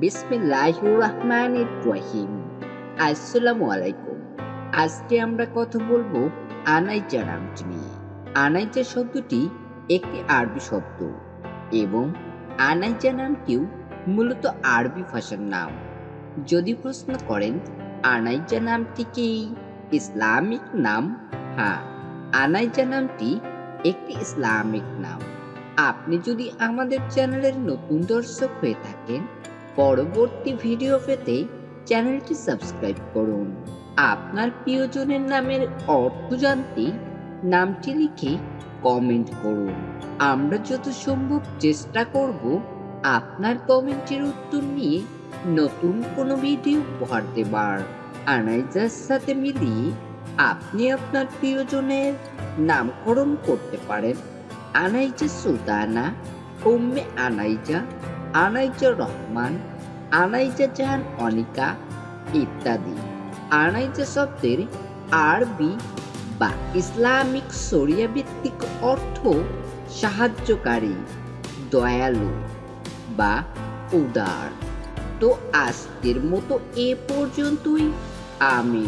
বিসমিল্লাহির রহমানির রহিম। আসসালামু আলাইকুম আজকে আমরা কথা বলব আনাইজা নামটি নিয়ে। আনাইজা শব্দটি একটি আরবি শব্দ এবং আনাইজা নামটিও মূলত আরবি ভাষার নাম। যদি প্রশ্ন করেন আনাইজা নামটি কি ইসলামিক নাম? হ্যাঁ আনাইজা নামটি একটি ইসলামিক নাম। আপনি যদি আমাদের চ্যানেলের নতুন দর্শক হয়ে থাকেন পরবর্তী ভিডিও পেতে চ্যানেলটি সাবস্ক্রাইব করুন। আপনার প্রিয়জনের নামের অর্থ জানতে নামটি লিখে কমেন্ট করুন। আমরা যত সম্ভব চেষ্টা করব আপনার কমেন্টের উত্তর নিয়ে নতুন কোনো ভিডিও উপহার দেবার। আনাইজার সাথে মিলিয়ে আপনি আপনার প্রিয়জনের নামকরণ করতে পারেন। আনাইজা সুলতানা, উম্মে আনাইজা আনাইজা রহমান আনাইজা জাহান অনিকা ইত্যাদি। আনাইজা শব্দের আরবি বা ইসলামিক শরিয়া ভিত্তিক অর্থ সাহায্যকারী, দয়ালু বা উদার। তো আজকের মতো এ পর্যন্তই। আমি